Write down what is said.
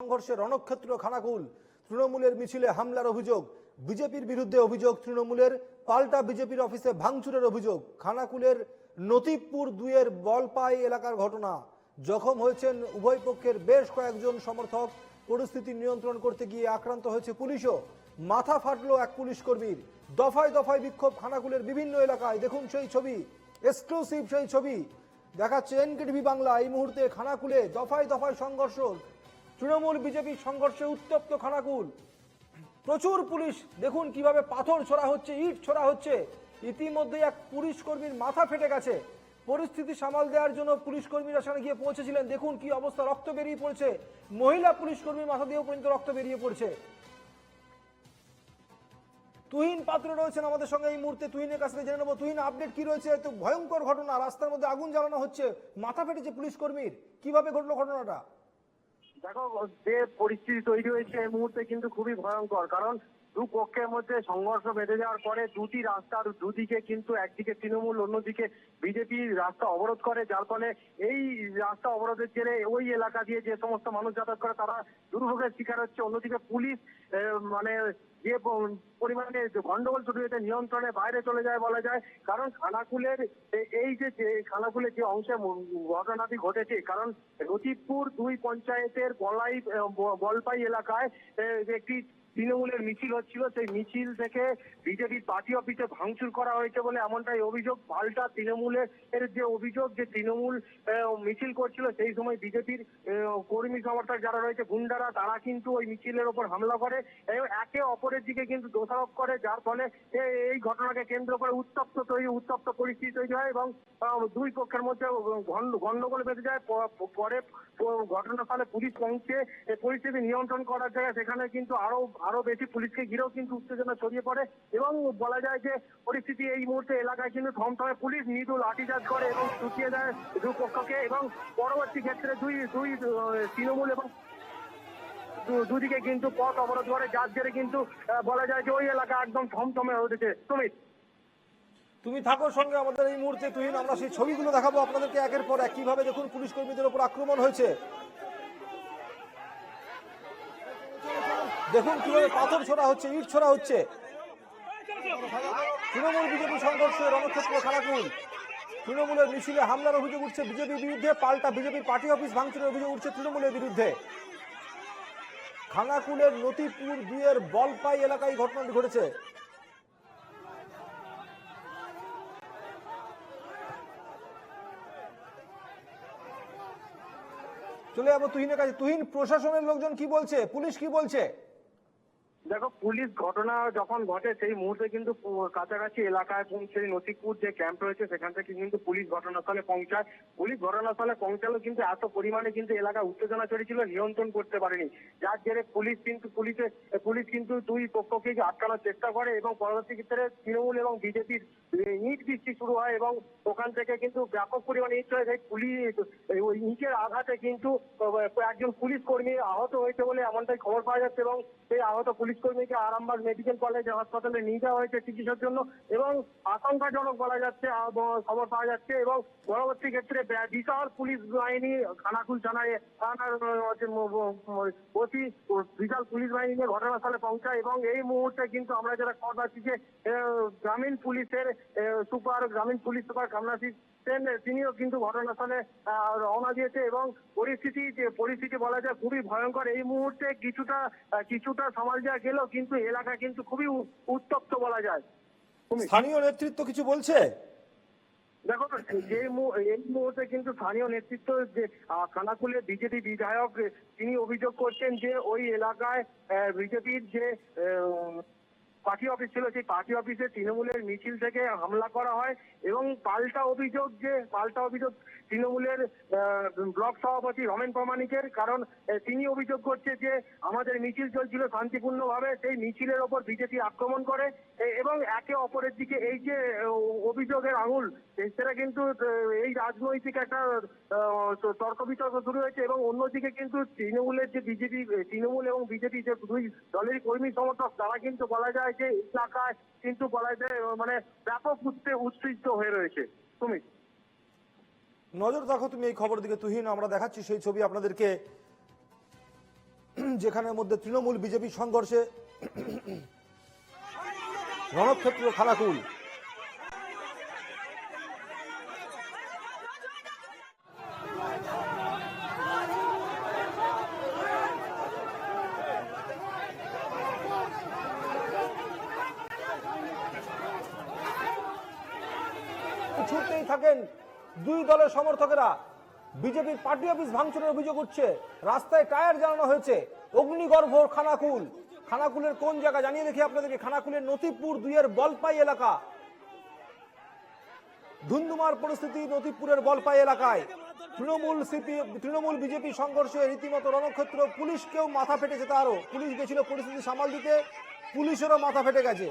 সংঘর্ষে রণক্ষেত্র খানাকুল। তৃণমূলের মিছিলে হামলার অভিযোগ। বিজেপির বিরুদ্ধে অভিযোগ তৃণমূলের, পাল্টা বিজেপির অফিসে ভাঙচুরের অভিযোগ। খানাকুলের নতিবপুর দুইয়ের বলপাই এলাকার ঘটনা। জখম হয়েছেন উভয় পক্ষের বেশ কয়েকজন সমর্থক। পরিস্থিতি নিয়ন্ত্রণ করতে গিয়ে আক্রান্ত হয়েছে পুলিশও। মাথা ফাটলো এক পুলিশ কর্মীর। দফায় দফায় বিক্ষোভ খানাকুলের বিভিন্ন এলাকায়। দেখুন সেই ছবি। এক্সক্লুসিভ সেই ছবি। দেখাচ্ছে এনকেটিভি বাংলা এই মুহূর্তে খানাকুলে দফায় দফায় সংঘর্ষ। তৃণমূল বিজেপি সংঘর্ষে উত্তপ্ত খানাকুল। প্রচুর পুলিশ, দেখুন কীভাবে পাথর ছোড়া হচ্ছে, ইট ছোড়া হচ্ছে। ইতিমধ্যে এক পুলিশ কর্মীর মাথা ফেটে গেছে। পরিস্থিতি সামাল দেওয়ার জন্য পুলিশ কর্মীরা সেখানে গিয়ে পৌঁছেছিলেন। দেখুন কি অবস্থা, রক্ত বেরিয়ে পড়ছে। মহিলা পুলিশ কর্মীর মাথা দিয়েও পর্যন্ত রক্ত বেরিয়ে পড়ছে। তুহিন পাত্র রয়েছেন আমাদের সঙ্গে এই মুহূর্তে। তুহিনের কাছ থেকে জেনে নেব, তুহিন আপডেট কি রয়েছে? তো ভয়ঙ্কর ঘটনা, রাস্তার মধ্যে আগুন জ্বালানো হচ্ছে। মাথা ফেটেছে পুলিশ কর্মীর। কীভাবে ঘটলো ঘটনাটা? দেখো যে পরিস্থিতি তৈরি হয়েছে এই মুহূর্তে কিন্তু খুবই ভয়ঙ্কর কারণ দু পক্ষের মধ্যে সংঘর্ষ বেঁধে যাওয়ার পরে দুটি রাস্তার দুদিকে কিন্তু একদিকে তৃণমূল, অন্যদিকে বিজেপি রাস্তা অবরোধ করে। যার ফলে এই রাস্তা অবরোধের জেরে ওই এলাকা দিয়ে যে সমস্ত মানুষ যাতায়াত করে, তারা দুর্ভোগের শিকার হচ্ছে। অন্যদিকে পুলিশ মানে যে পরিমাণে গন্ডগোল শুরু হয়েছে নিয়ন্ত্রণে বাইরে চলে যায় বলা যায়। কারণ খানাকুলের এই যে খানাকুলের যে অংশে ঘটনাটি ঘটেছে, কারণ রতিবপুর দুই পঞ্চায়েতের বলাই বলপাই এলাকায় একটি তৃণমূলের মিছিল হচ্ছিল, সেই মিছিল থেকে বিজেপির পার্টি অফিসে ভাঙচুর করা হয়েছে বলে এমনটাই অভিযোগ। পাল্টা তৃণমূলের যে অভিযোগ যে তৃণমূল মিছিল করছিল, সেই সময় বিজেপির কর্মী সমর্থক যারা রয়েছে, গুন্ডারা, তারা কিন্তু ওই মিছিলের ওপর হামলা করে এবং একে অপরের দিকে কিন্তু দোষারোপ করে, যার ফলে এই ঘটনাকে কেন্দ্র করে উত্তপ্ত তৈরি, উত্তপ্ত পরিস্থিতি তৈরি হয় এবং দুই পক্ষের মধ্যে গন্ড- গন্ডগোল বেঁধে যায়। পরে ঘটনাস্থলে পুলিশ পৌঁছে পরিস্থিতি নিয়ন্ত্রণ করার জায়গায় সেখানে কিন্তু আরও আরও বেশি পুলিশকে ঘিরেও কিন্তু উত্তেজনা ছড়িয়ে পড়ে এবং বলা যায় যে পরিস্থিতি এই মুহূর্তে এলাকায় কিন্তু থমথমে পুলিশ মৃদু লাঠিচার্জ করে এবং ছুটিয়ে দেয় দুপক্ষকে এবং পরবর্তী ক্ষেত্রে দুই দুই তৃণমূল এবং দুদিকে কিন্তু পথ অবরোধ করে, যার জেরে কিন্তু বলা যায় যে ওই এলাকা একদম থমথমে হয়ে উঠেছে। সুমিত। তুমি থাকো সঙ্গে আমাদের এই মুহূর্তে, তুহিন। আমরা সেই ছবিগুলো দেখাবো আপনাদেরকে একের পর এক। কীভাবে দেখুন পুলিশ কর্মীদের উপর আক্রমণ হয়েছে? দেখুন কীভাবে পাথর ছোড়া হচ্ছে, ইট ছোড়া হচ্ছে। তৃণমূল বিজেপি সংঘর্ষে রণক্ষেত্র খানাকুল তৃণমূলের মিছিলে হামলার অভিযোগ উঠছে বিজেপির বিরুদ্ধে, পাল্টা বিজেপির পার্টি অফিস ভাঙচুরের অভিযোগ উঠছে তৃণমূলের বিরুদ্ধে। খানাকুলের নতিপুর দুইয়ের বলপাই এলাকায় ঘটনাটি ঘটেছে। চলে যাব তুহিনের কাছে। তুহিন, প্রশাসনের লোকজন কি বলছে? পুলিশ কি বলছে? দেখো, পুলিশ ঘটনা যখন ঘটে, সেই মুহূর্তে কিন্তু কাছাকাছি এলাকায় পৌঁছে নতিপুর যে ক্যাম্প রয়েছে, সেখান থেকে কিন্তু পুলিশ ঘটনাস্থলে পৌঁছায়। পুলিশ ঘটনাস্থলে পৌঁছালো কিন্তু এত পরিমাণে কিন্তু এলাকায় উত্তেজনা চলেছিল নিয়ন্ত্রণ করতে পারেনি। যার জেরে পুলিশ কিন্তু, পুলিশে, পুলিশ কিন্তু দুই পক্ষকে আটকানোর চেষ্টা করে এবং পরবর্তী ক্ষেত্রে তৃণমূল এবং বিজেপির ইট বৃষ্টি শুরু হয় এবং ওখান থেকে কিন্তু ব্যাপক পরিমাণে ইট হয়ে যায়। পুলিশ ওই ইটের আঘাতে কিন্তু একজন পুলিশ কর্মী আহত হয়েছে বলে এমনটাই খবর পাওয়া যাচ্ছে এবং সেই আহত পুলিশ কর্মীকে আরামবাগ মেডিকেল কলেজ হাসপাতালে নিয়ে যাওয়া হয়েছে চিকিৎসার জন্য এবং আশঙ্কাজনক বলা যাচ্ছে খবর পাওয়া যাচ্ছে এবং পরবর্তী ক্ষেত্রে বিশাল পুলিশ বাহিনী খানাকুল থানায়, থানার অতি বিশাল পুলিশ বাহিনী নিয়ে ঘটনাস্থলে পৌঁছায় এবং এই মুহূর্তে কিন্তু আমরা যারা খবর পাচ্ছি যে গ্রামীণ পুলিশের সুপার, গ্রামীণ পুলিশ সুপার কামনাসি সেন তিনিও কিন্তু ঘটনাস্থলে রওনা দিয়েছে এবং পরিস্থিতি যে পরিস্থিতি বলা যায় খুবই ভয়ঙ্কর। এই মুহূর্তে কিছুটা কিছুটা সামাল দেওয়া গেলেও কিন্তু এলাকা কিন্তু খুবই উত্তপ্ত বলা যায়। স্থানীয় নেতৃত্ব কিছু বলছে? দেখো যে এই মুহূর্তে কিন্তু স্থানীয় নেতৃত্ব যে আহ, খানাকুলে বিজেপি বিধায়ক তিনি অভিযোগ করছেন যে ওই এলাকায় বিজেপির যে পার্টি অফিস ছিল, সেই পার্টি অফিসে তৃণমূলের মিছিল থেকে হামলা করা হয় এবং পাল্টা অভিযোগ যে, পাল্টা অভিযোগ তৃণমূলের ব্লক সভাপতি রমেন প্রামাণিকের, কারণ তিনি অভিযোগ করছে যে, আমাদের মিছিল চলছিল শান্তিপূর্ণভাবে, সেই মিছিলের ওপর বিজেপি আক্রমণ করে এবং একে অপরের দিকে এই যে অভিযোগের আঙুল সেটা কিন্তু এই রাজনৈতিক একটা তর্ক বিতর্ক শুরু হয়েছে এবং অন্যদিকে কিন্তু তৃণমূলের যে বিজেপি তৃণমূল এবং বিজেপি যে দুই দলের কর্মী সমর্থক, তারা কিন্তু বলা যায় যে এলাকায় কিন্তু বলা যায় মানে ব্যাপক উত্তে উত্তেজিত হয়ে রয়েছে। তুমি? নজর দেখো তুমি এই খবর দিকে, তুহিন। আমরা দেখাচ্ছি সেই ছবি আপনাদেরকে, যেখানের মধ্যে তৃণমূল, বিজেপি সংঘর্ষে, রণক্ষেত্র খানাকুল ছুটতেই থাকেন। দুই দলের সমর্থকেরা বিজেপির পার্টি অফিস ভাঙচুরের অভিযোগ উঠছে। রাস্তায় টায়ার জ্বালানো হয়েছে। অগ্নিগর্ভ খানাকুল। খানাকুলের কোন জায়গা? জানিয়ে দেখি আপনাদেরকে। খানাকুলের নতিপুর দুইয়ের বলপাই এলাকা। ধুন্ধুমার পরিস্থিতি নতিপুরের বলপাই এলাকায়। তৃণমূল সিপি, তৃণমূল বিজেপি সংঘর্ষে রীতিমতো রণক্ষেত্র। পুলিশকেও মাথা ফেটেছে তারও। পুলিশ গেছিল পরিস্থিতি সামাল দিতে। পুলিশেরও মাথা ফেটে গেছে।